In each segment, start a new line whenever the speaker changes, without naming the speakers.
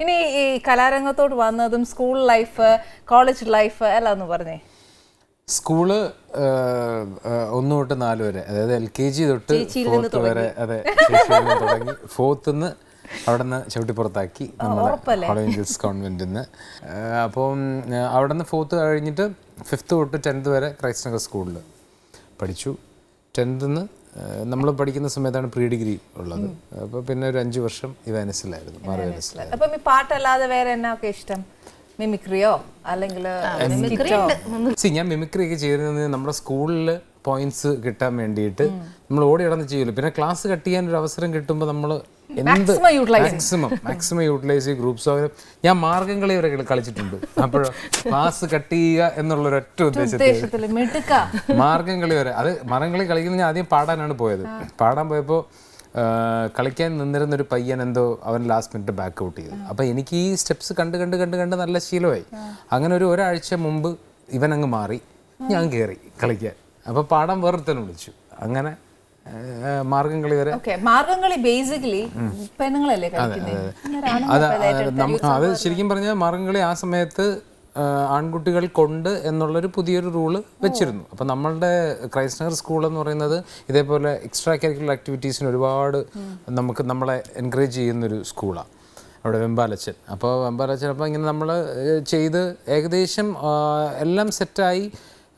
ഇനി ഈ കലാരംഗത്തോട് വന്നതും സ്കൂൾ ലൈഫ് കോളേജ് ലൈഫ് എല്ലാം എന്ന് പറഞ്ഞേ.
സ്കൂൾ ഒന്ന് തൊട്ട് നാല് വരെ. അതായത് എൽ കെ ജി തൊട്ട് ഫോർത്ത് വരെ അതെ തുടങ്ങി. ഫോർത്ത് നിന്ന് അവിടെ നിന്ന് ചവിട്ടിപ്പുറത്താക്കി കോളേജ് കോൺവെന്റിൽ നിന്ന് അപ്പം അവിടെ നിന്ന് ഫോർത്ത് കഴിഞ്ഞിട്ട് ഫിഫ്ത്ത് തൊട്ട് ടെൻത്ത് വരെ ക്രൈസ്റ്റ് നഗർ സ്കൂളിൽ പഠിച്ചു. ടെൻത്ത് നിന്ന് നമ്മൾ പഠിക്കുന്ന സമയത്താണ് പ്രീ ഡിഗ്രി ഉള്ളത്. അപ്പോൾ പിന്നെ ഒരു അഞ്ച് വർഷം ഇവാനസിലായിരുന്നു മാറി വെനസിലായിരുന്നു
അപ്പം ഈ പാട്ടല്ലാതെ വേറെ എന്നൊക്കെ ഇഷ്ടം? മിമിക്രിയോ? അല്ലെങ്കിൽ
സി ഞാൻ മിമിക്രി ഒക്കെ ചെയ്തിരുന്നത് നമ്മുടെ സ്കൂളിൽ പോയിന്റ്സ് കിട്ടാൻ വേണ്ടിയിട്ട് നമ്മൾ ഓടി നടന്ന് ചെയ്യില്ല പിന്നെ ക്ലാസ് കട്ട് ചെയ്യാൻ ഒരു അവസരം കിട്ടുമ്പോൾ നമ്മൾ എന്ത് മാക്സിമം മാക്സിമം യൂട്ടിലൈസ് ചെയ്യും ഗ്രൂപ്പ് ഞാൻ മാർഗംകളി വരെ കളിച്ചിട്ടുണ്ട്. അപ്പോൾ ക്ലാസ് കട്ട് ചെയ്യുക എന്നുള്ള ഒരൊറ്റ ഉദ്ദേശത്തിൽ.
മാർഗം
കളി വരെ. അത് മാർഗംകളി കളിക്കുന്ന ഞാൻ ആദ്യം പാടാനാണ് പോയത്. പാടാൻ പോയപ്പോൾ കളിക്കാൻ നിന്നിരുന്ന ഒരു പയ്യൻ എന്തോ അവൻ ലാസ്റ്റ് മിനിറ്റ് ബാക്ക് ഔട്ട് ചെയ്തു. അപ്പോൾ എനിക്ക് ഈ സ്റ്റെപ്സ് കണ്ട് കണ്ട് കണ്ട് കണ്ട് നല്ല ശീലമായി. അങ്ങനെ ഒരു ഒരാഴ്ച മുമ്പ് ഇവൻ അങ്ങ് മാറി ഞാൻ കയറി കളിക്കാൻ. അപ്പോൾ പാഠം വേറൊരുത്തനെ വിളിച്ചു. അങ്ങനെ മാർഗംകളി വരെ
മാർഗംകളി ബേസിക്കലി പെണ്ണുങ്ങളല്ലേ
അത് ശരിക്കും പറഞ്ഞാൽ മാർഗംകളി ആ സമയത്ത് ആൺകുട്ടികൾ കൊണ്ട് എന്നുള്ളൊരു പുതിയൊരു റൂൾ വെച്ചിരുന്നു. അപ്പം നമ്മളുടെ ക്രൈസ്തവർ സ്കൂൾ എന്ന് പറയുന്നത് ഇതേപോലെ എക്സ്ട്രാ കരിക്കുലർ ആക്ടിവിറ്റീസിന് ഒരുപാട് നമുക്ക് നമ്മളെ എൻകറേജ് ചെയ്യുന്നൊരു സ്കൂളാണ് അവിടെ വെമ്പാലച്ചൻ. അപ്പോൾ വെമ്പാലച്ചൻ അപ്പോൾ ഇങ്ങനെ നമ്മൾ ചെയ്ത് ഏകദേശം എല്ലാം സെറ്റായി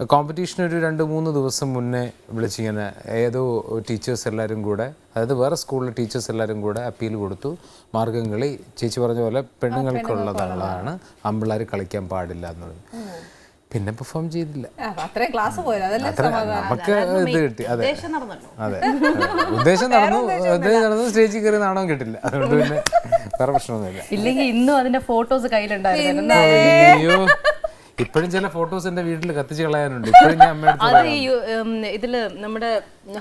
കോമ്പറ്റീഷൻ ഒരു രണ്ട് മൂന്ന് ദിവസം മുന്നേ വിളിച്ചിങ്ങനെ ഏതോ ടീച്ചേഴ്സ് എല്ലാവരും കൂടെ അതായത് വേറെ സ്കൂളിലെ ടീച്ചേഴ്സ് എല്ലാവരും കൂടെ അപ്പീൽ കൊടുത്തു. മാർഗം കളി ചേച്ചി പറഞ്ഞ പോലെ പെണ്ണുങ്ങൾക്കുള്ളതാണ് ആമ്പിള്ളേർ കളിക്കാൻ പാടില്ല എന്നുള്ളത് പിന്നെ പെർഫോം ചെയ്തില്ല.
ക്ലാസ്
നമുക്ക് ഇത് കിട്ടി. അതെ.
നടന്നല്ലോ.
അതെ. ഉദ്ദേശം നടന്നു. ഉദ്ദേശം നടന്നു. സ്റ്റേജിൽ കയറി നാണവും കിട്ടില്ല. അതുകൊണ്ട് പിന്നെ വേറെ പ്രശ്നമൊന്നുമില്ല.
ഇല്ലെങ്കിൽ ഇന്നും അതിന്റെ ഫോട്ടോസ് കയ്യിലുണ്ടായിരുന്നു
അയ്യോ ഇപ്പോഴും ചില ഫോട്ടോസ് എന്റെ വീട്ടിൽ കത്തിച്ച് കളയാനുണ്ട്. ഇപ്പോഴും ഞാൻ
അത് ഈ ഇതിൽ നമ്മുടെ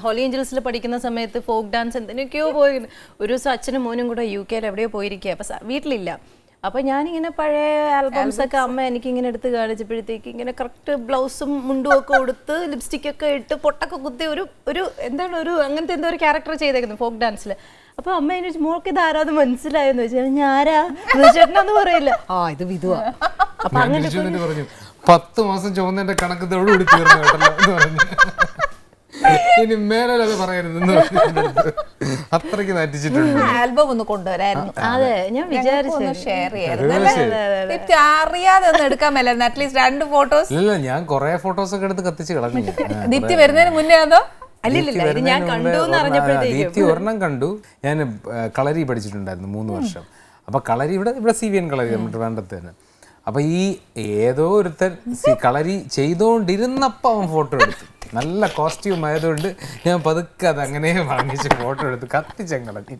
ഹോളി ഏഞ്ചൽസിൽ പഠിക്കുന്ന സമയത്ത് ഫോക്ക് ഡാൻസ് എന്തിനൊക്കെയോ പോയി. ഒരു ദിവസം അച്ഛനും മോനും കൂടെ യു കെയിൽ എവിടെയോ പോയിരിക്കുക അപ്പൊ സ- വീട്ടിലില്ല. അപ്പൊ ഞാനിങ്ങനെ പഴയ ആൽബംസ് ഒക്കെ അമ്മ എനിക്ക് ഇങ്ങനെ എടുത്ത് കാണിച്ചപ്പോഴത്തേക്ക് ഇങ്ങനെ കറക്റ്റ് ബ്ലൗസും മുണ്ടും ഒക്കെ കൊടുത്ത് ലിപ്സ്റ്റിക് ഒക്കെ ഇട്ട് പൊട്ടൊക്കെ കുത്തി ഒരു ഒരു എന്താണ് ഒരു അങ്ങനത്തെ എന്തോ ഒരു ക്യാരക്ടർ ചെയ്തേക്കുന്നത് ഫോക്ക് ഡാൻസിൽ അപ്പൊ അമ്മ എന്നെ മോൾക്ക് ഇത് ആരാന്ന് മനസ്സിലായെന്ന് വെച്ചാൽ ഞാനാ ചേട്ടനൊന്നും പറയില്ല. ആ ഇത് വിധുവാ. അപ്പൊ
അങ്ങനെ പറഞ്ഞു പത്ത് മാസം ചുവന്നതിന്റെ കണക്ക് ഇതോടുകൂടി തീർന്നു കേട്ടല്ലോ എന്ന് പറഞ്ഞു. ഇനി മേലെ അത് പറയരുത് അത്രയ്ക്ക് നറ്റിച്ചിട്ടുണ്ട്
ആൽബം ഒന്ന് കൊണ്ടുവരായിരുന്നു.
അതെ. ഞാൻ വിചാരിച്ചു
ഷെയർ ചെയ്യായിരുന്നു അറിയാതെ ഒന്ന് എടുക്കാൻ മേലായിരുന്നു. അറ്റ്ലീസ്റ്റ് രണ്ട് ഫോട്ടോസ്
ഇല്ല ഞാൻ കുറെ ഫോട്ടോസ് ഒക്കെ എടുത്ത് കത്തിച്ച് കളഞ്ഞു.
ദിപ്തി വരുന്നതിന് മുന്നേ അതോ
ദീപ്തി ഒരെണ്ണം- കണ്ടു. ഞാൻ കളരി പഠിച്ചിട്ടുണ്ടായിരുന്നു മൂന്ന് വർഷം. അപ്പൊ കളരി ഇവിടെ ഇവിടെ സി വി എൻ കളരി നമ്മുടെ ട്രിവാൻഡ്രത്ത് തന്നെ അപ്പൊ ഈ ഏതോ ഒരുത്തൻ കളരി ചെയ്തോണ്ടിരുന്നപ്പോ അവൻ ഫോട്ടോ എടുത്തു. നല്ല കോസ്റ്റ്യൂം ആയതുകൊണ്ട് ഞാൻ പതുക്കെ അത് അങ്ങനെ വാങ്ങിച്ച് ഫോട്ടോ എടുത്ത് കത്തിച്ചങ്ങളി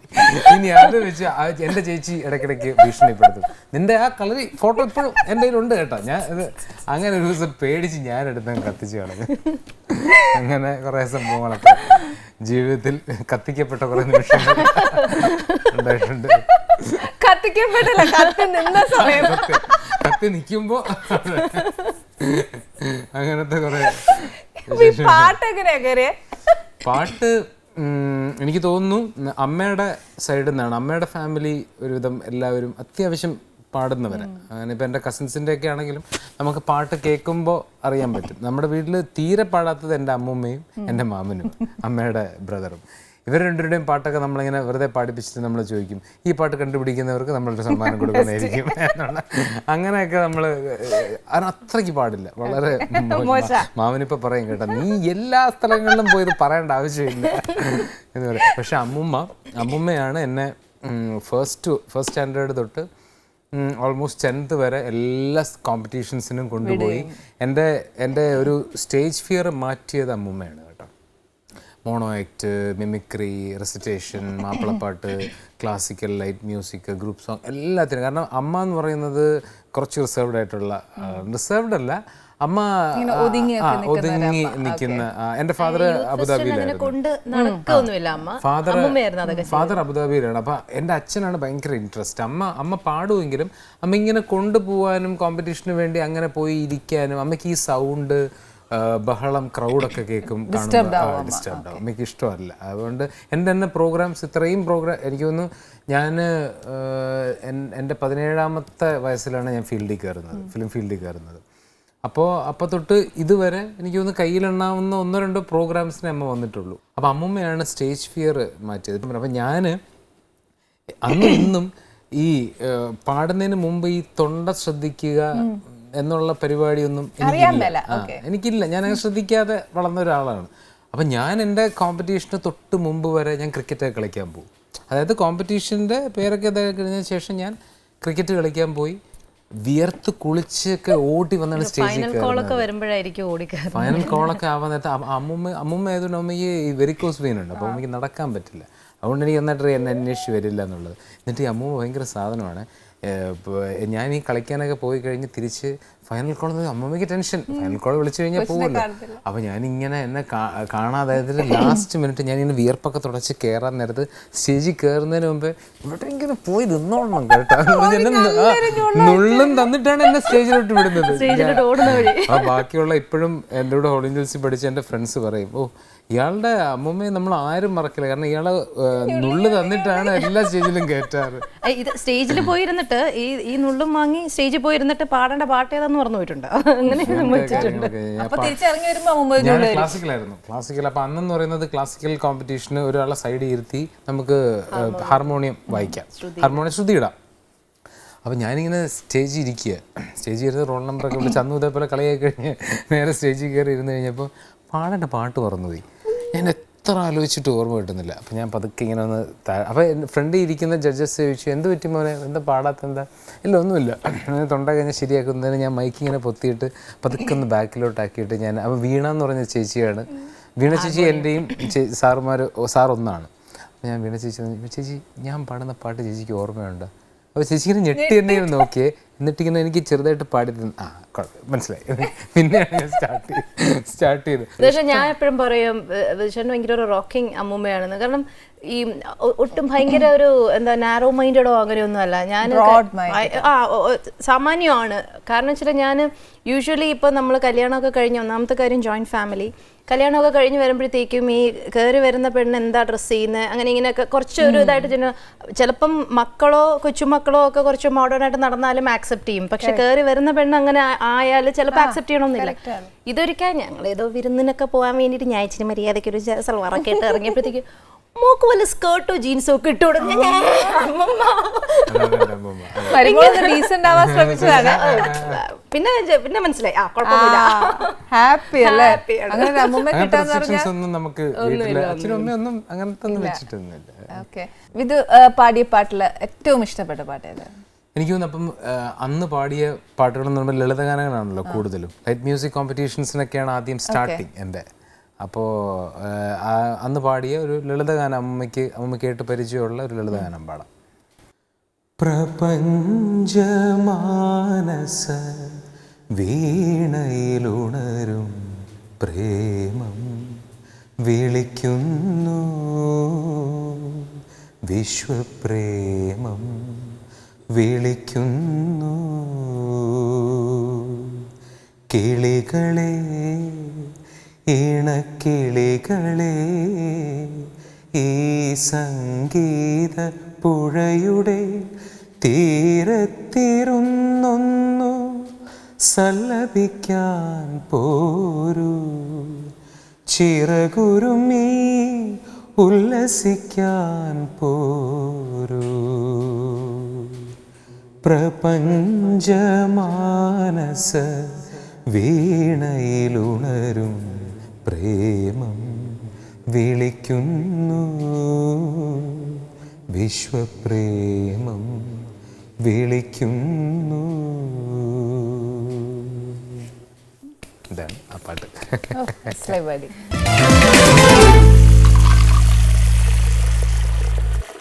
ഇനി അത് വെച്ച് എന്റെ ചേച്ചി ഇടയ്ക്കിടയ്ക്ക് ഭീഷണിപ്പെടുത്തും. നിന്റെ ആ കളരി ഫോട്ടോ ഇപ്പോഴും എന്റെ കയ്യിലുണ്ട് കേട്ടോ. ഞാൻ ഇത് അങ്ങനെ ഒരു ദിവസം പേടിച്ച് ഞാൻ എടുത്ത് കത്തിച്ച് കളഞ്ഞു. അങ്ങനെ കുറേ സംഭവങ്ങളൊക്കെ ജീവിതത്തിൽ കത്തിക്കപ്പെട്ട കുറേ നിമിഷങ്ങൾ ഉണ്ടായിട്ടുണ്ട്.
കത്തിക്കപ്പെട്ടില്ല കത്തി നിന്ന സമയം.
കത്തി- കത്തി നിൽക്കുമ്പോൾ അങ്ങനത്തെ കുറേ
പാട്ട് എങ്ങനെയാ
പാട്ട് എനിക്ക് തോന്നുന്നു അമ്മയുടെ സൈഡിൽ നിന്നാണ്. അമ്മയുടെ ഫാമിലി ഒരുവിധം എല്ലാവരും അത്യാവശ്യം പാടുന്നവരെ. അങ്ങനെ ഇപ്പം എന്റെ കസിൻസിന്റെ ഒക്കെ ആണെങ്കിലും നമുക്ക് പാട്ട് കേൾക്കുമ്പോൾ അറിയാൻ പറ്റും. നമ്മുടെ വീട്ടിൽ തീരെ പാടാത്തത് എന്റെ അമ്മൂമ്മയും എന്റെ മാമനും അമ്മയുടെ ബ്രദറും ഇവർ രണ്ടുപേരുടെയും പാട്ടൊക്കെ നമ്മളിങ്ങനെ വെറുതെ പാടിപ്പിച്ചിട്ട് നമ്മൾ ചോദിക്കും ഈ പാട്ട് കണ്ടുപിടിക്കുന്നവർക്ക് നമ്മളൊരു സമ്മാനം കൊടുക്കുന്നതായിരിക്കും എന്നുള്ള. അങ്ങനെയൊക്കെ നമ്മൾ അത്രയ്ക്ക് പാടില്ല. വളരെ മാമനിപ്പോൾ പറയും കേട്ടോ നീ എല്ലാ സ്ഥലങ്ങളിലും പോയി ഇത് പറയേണ്ട ആവശ്യമില്ല. എന്ന് പറയും. പക്ഷെ അമ്മുമ്മ അമ്മുമ്മയാണ് എന്നെ ഫസ്റ്റ് ഫസ്റ്റ് സ്റ്റാൻഡേർഡ് തൊട്ട് ഓൾമോസ്റ്റ് ടെൻത്ത് വരെ എല്ലാ കോമ്പറ്റീഷൻസിനും കൊണ്ടുപോയി. എന്റെ എന്റെ ഒരു സ്റ്റേജ് ഫിയർ മാറ്റിയത് അമ്മുമ്മയാണ് mono act mimicry recitation Mappilappattu classical light music group song എല്ലാത്തിനും. കാരണം അമ്മ എന്ന് പറയുന്നത് കുറച്ച് റിസർവ്ഡ് ആയിട്ടുള്ള റിസർവ്ഡ് അല്ല അമ്മ ഒതുങ്ങി നിൽക്കുന്ന എന്റെ ഫാദർ അബുദാബിയിലായിരുന്നു. ഫാദർ ഫാദർ അബുദാബിയിലാണ്. അപ്പം എന്റെ അച്ഛനാണ് ഭയങ്കര ഇൻട്രസ്റ്റ് അമ്മ അമ്മ പാടുമെങ്കിലും അമ്മ ഇങ്ങനെ കൊണ്ടുപോകാനും കോമ്പറ്റീഷന് വേണ്ടി അങ്ങനെ പോയി ഇരിക്കാനും അമ്മയ്ക്ക് ഈ സൗണ്ട് ബഹളം ക്രൗഡൊക്കെ കേൾക്കും ഡിസ്റ്റർബ് ആവും എനിക്ക് ഇഷ്ടമല്ല. അതുകൊണ്ട് എന്റെ തന്നെ പ്രോഗ്രാംസ് ഇത്രയും പ്രോഗ്രാം എനിക്ക് തോന്നുന്നു ഞാൻ എന്റെ പതിനേഴാമത്തെ വയസ്സിലാണ് ഞാൻ ഫീൽഡിൽ കയറുന്നത് ഫിലിം ഫീൽഡിൽ കയറുന്നത്. അപ്പോൾ അപ്പോൾ തൊട്ട് ഇതുവരെ എനിക്ക് തോന്നുന്നു കയ്യിലെണ്ണാവുന്ന ഒന്നോ രണ്ടോ പ്രോഗ്രാംസിന് അമ്മ വന്നിട്ടുള്ളൂ. അപ്പോൾ അമ്മൂമ്മയാണ് സ്റ്റേജ് ഫിയർ മാറ്റിയത്. അപ്പം ഞാൻ അന്നും ഇന്നും ഈ പാടുന്നതിന് മുമ്പ് ഈ തൊണ്ട ശ്രദ്ധിക്കുക എന്നുള്ള പരിപാടിയൊന്നും എനിക്കില്ല. എനിക്കില്ല. ഞാൻ അങ്ങനെ ശ്രദ്ധിക്കാതെ വളർന്ന ഒരാളാണ്. അപ്പം ഞാൻ എന്റെ കോമ്പറ്റീഷന് തൊട്ട് മുമ്പ് വരെ ഞാൻ ക്രിക്കറ്റ് കളിക്കാൻ പോകും. അതായത് കോമ്പറ്റീഷന്റെ പേരൊക്കെ ഇതായി കഴിഞ്ഞ ശേഷം ഞാൻ ക്രിക്കറ്റ് കളിക്കാൻ പോയി. വിയർത്ത് കുളിച്ചൊക്കെ ഓടി വന്നാണ് സ്റ്റേജിൽ
ഫൈനൽ കോളൊക്കെ വരുമ്പോഴായിരിക്കും ഓടിക്കാറ്
ഫൈനൽ കോളൊക്കെ ആവാൻ നേരത്തെ അമ്മ- അമ്മുമ്മ അമ്മുമ്മ ആയതുകൊണ്ട് അമ്മയ്ക്ക് ഈ വെരിക്കോസ് വെയിൻ ഉണ്ട്. അപ്പോൾ അമ്മയ്ക്ക് നടക്കാൻ പറ്റില്ല. അതുകൊണ്ട് എനിക്ക് നന്നായിട്ട് എന്നെ അന്വേഷിച്ച് വരില്ല എന്നുള്ളത്. എന്നിട്ട് ഈ അമ്മൂമ്മ ഭയങ്കര സാധനമാണ്. ഞാൻ ഈ കളിക്കാനൊക്കെ പോയി കഴിഞ്ഞ് തിരിച്ച് ഫൈനൽ കോൾ അമ്മമ്മയ്ക്ക് ടെൻഷൻ ഫൈനൽ കോൾ വിളിച്ചു കഴിഞ്ഞാൽ പോകുമല്ലോ അപ്പോൾ ഞാനിങ്ങനെ എന്നെ കാണാതെ ലാസ്റ്റ് മിനിറ്റ് ഞാൻ ഇങ്ങനെ വിയർപ്പൊക്കെ തുടച്ച് കയറാൻ നേരത്ത് സ്റ്റേജിൽ കയറുന്നതിന് മുമ്പ് ഇവിടെ ഇങ്ങനെ പോയി നിന്നോളണം കേട്ടോ. നുള്ളും തന്നിട്ടാണ് എന്നെ സ്റ്റേജിലോട്ട് വിടുന്നത്. ആ ബാക്കിയുള്ള ഇപ്പോഴും എന്റെ കൂടെ ഹോളിംഗ് പഠിച്ച എന്റെ ഫ്രണ്ട്സ് പറയും ഓ ഇയാളുടെ അമ്മമ്മയെ നമ്മൾ ആരും മറക്കില്ല. കാരണം ഇയാളെ നുള്ളു തന്നിട്ടാണ് എല്ലാ സ്റ്റേജിലും കയറ്റാറ്
ഇത് സ്റ്റേജിൽ പോയിരുന്നിട്ട് ഈ ഈ നുള്ളും വാങ്ങി സ്റ്റേജിൽ പോയിരുന്നിട്ട് പാടേണ്ട പാട്ട് ഏതാന്ന് പറഞ്ഞു പോയിട്ടുണ്ട്. അങ്ങനെ വെച്ചിട്ടുണ്ട്
കാര്യങ്ങളൊക്കെ ഞാൻ
അപ്പൊ തിരിച്ചിറങ്ങി വരുമ്പോ മുമ്പ്
ഞാൻ ക്ലാസിക്കലായിരുന്നു ക്ലാസിക്കൽ അപ്പൊ അന്നെന്ന് പറയുന്നത് ക്ലാസിക്കൽ കോമ്പറ്റീഷന് ഒരാളെ സൈഡ് ഇരുത്തി നമുക്ക് ഹാർമോണിയം വായിക്കാം. ഹാർമോണിയം ശ്രുതി. ഇടാം. അപ്പം ഞാനിങ്ങനെ സ്റ്റേജിൽ ഇരിക്കുക സ്റ്റേജിൽ ഇരുന്ന് റോൾ നമ്പറൊക്കെ വിളിച്ച് അന്നും ഇതേപോലെ കളിയായി കഴിഞ്ഞ് നേരെ സ്റ്റേജിൽ കയറി ഇരുന്ന് കഴിഞ്ഞപ്പോൾ പാടേണ്ട പാട്ട് മറന്നുപോയി. ഞാൻ എത്ര ആലോചിച്ചിട്ട് ഓർമ്മ കിട്ടുന്നില്ല. അപ്പം ഞാൻ പതുക്കെ ഇങ്ങനെ ഒന്ന് അപ്പോൾ എന്റെ ഫ്രണ്ട് ഇരിക്കുന്ന ജഡ്ജസ് ചോദിച്ചു എന്ത് പറ്റി മോനെ? എന്താ പാടാത്ത എന്താ? ഇല്ല ഒന്നുമില്ല. ഞാൻ തൊണ്ട കഴിഞ്ഞാൽ ശരിയാക്കുന്നതിന് ഞാൻ മൈക്ക് ഇങ്ങനെ പൊത്തിയിട്ട് പതുക്കെ ഒന്ന് ബാക്കിലോട്ടാക്കിയിട്ട് ഞാൻ അപ്പോൾ വീണ എന്ന് പറഞ്ഞ ചേച്ചിയാണ്. വീണ ചേച്ചി എന്റെയും സാറുമാർ സാർ ഒന്നാണ് അപ്പോൾ ഞാൻ വീണ ചേച്ചി ചേച്ചി ഞാൻ പാടുന്ന പാട്ട് ചേച്ചിക്ക് ഓർമ്മയുണ്ട്? അപ്പോൾ ഇങ്ങനെ ഞെട്ടി എന്നെ നോക്കിയേ. എന്നിട്ട് ഇങ്ങനെ എനിക്ക് ചെറുതായിട്ട് പാടി തന്നെ. ആ കുഴപ്പം മനസ്സിലായി. പിന്നെയാണ് ഞാൻ സ്റ്റാർട്ട് ചെയ്ത് സ്റ്റാർട്ട് ചെയ്ത്.
പക്ഷേ ഞാൻ എപ്പോഴും പറയും വിഷന് ഭയങ്കര ഒരു റോക്കിംഗ് അമ്മൂമ്മയാണെന്ന്. കാരണം ഈ ഒട്ടും ഭയങ്കര ഒരു എന്താ നാരോ മൈൻഡഡോ അങ്ങനെയൊന്നും അല്ല. ഞാൻ ആ സാമാന്യമാണ്. കാരണം വെച്ചാൽ ഞാൻ യൂഷ്വലി ഇപ്പം നമ്മൾ കല്യാണമൊക്കെ കഴിഞ്ഞ് ഒന്നാമത്തെ കാര്യം ജോയിന്റ് ഫാമിലി കല്യാണമൊക്കെ കഴിഞ്ഞ് വരുമ്പോഴത്തേക്കും ഈ കയറി വരുന്ന പെണ്ണ് എന്താ ഡ്രസ്സ് ചെയ്യുന്നത് അങ്ങനെ ഇങ്ങനെയൊക്കെ കുറച്ച് ഒരു ഇതായിട്ട് ചെന്ന് ചിലപ്പം മക്കളോ കൊച്ചുമക്കളോ ഒക്കെ കുറച്ച് മോഡേൺ ആയിട്ട് നടന്നാലും ആക്സെപ്റ്റ് ചെയ്യും. പക്ഷെ കയറി വരുന്ന പെണ്ണ് അങ്ങനെ ആയാൽ ചിലപ്പോൾ ആക്സെപ്റ്റ് ചെയ്യണമെന്നില്ല ഇതൊരിക്കൽ ഞങ്ങൾ ഏതോ വിരുന്നിനൊക്കെ പോകാൻ വേണ്ടിയിട്ട് ഞാൻ ഇച്ചിരി മര്യാദയ്ക്ക് ഒരു സൽവാറൊക്കെ ഇട്ട് ഇറങ്ങിയപ്പോഴത്തേക്ക് മോക്ക് വല്ല സ്കേർട്ടോ ജീൻസോ ഒക്കെ ഇട്ട് കൊടുത്ത് ഞാൻ
ശ്രമിച്ചതാണ്.
പിന്നെ പിന്നെ മനസ്സിലായി. ആ കുഴപ്പമില്ല
ഹാപ്പി അല്ലേ? അങ്ങനെ അമ്മൂമ്മ കിട്ടാന്ന് പറഞ്ഞാൽ
നമുക്ക് ഒന്നും അങ്ങനത്തെ ഒന്നും വെച്ചിട്ടൊന്നുമില്ല.
ഓക്കെ ഇത് പാടിയ പാട്ടിൽ ഏറ്റവും ഇഷ്ടപ്പെട്ട പാട്ട് ഏതാ?
എനിക്ക് തോന്നുന്നു അപ്പം അന്ന് പാടിയ പാട്ടുകൾ എന്ന് പറയുമ്പോൾ ലളിതഗാനങ്ങളാണല്ലോ കൂടുതലും. ലൈറ്റ് മ്യൂസിക് കോമ്പറ്റീഷൻസിനൊക്കെയാണ് ആദ്യം സ്റ്റാർട്ടിങ് എന്റെ. അപ്പോൾ അന്ന് പാടിയ ഒരു ലളിതഗാനം അമ്മയ്ക്ക് അമ്മ കേട്ട് പരിചയമുള്ള ഒരു ലളിതഗാനം പാടാം. പ്രപഞ്ചമാനസ വീണയിലുണരും പ്രേമം വിളിക്കുന്നു. വിശ്വപ്രേമം വിളിക്കുന്നു. കിളികളെ ഇണക്കിളികളെ ഈ സംഗീത പുഴയുടെ തീരത്തിരുന്നൊന്നു സല്ലപിക്കാൻ പോരൂ. ചിറകുരുമി ഉല്ലസിക്കാൻ പോരൂ. പ്രപഞ്ചമാനസ വീണയിലുണരും പ്രേമം വിളിക്കുന്നു. വിശ്വപ്രേമം വിളിക്കുന്നു. ഇതാണ് ആ പാട്ട്
മനസ്സിലായി പാടി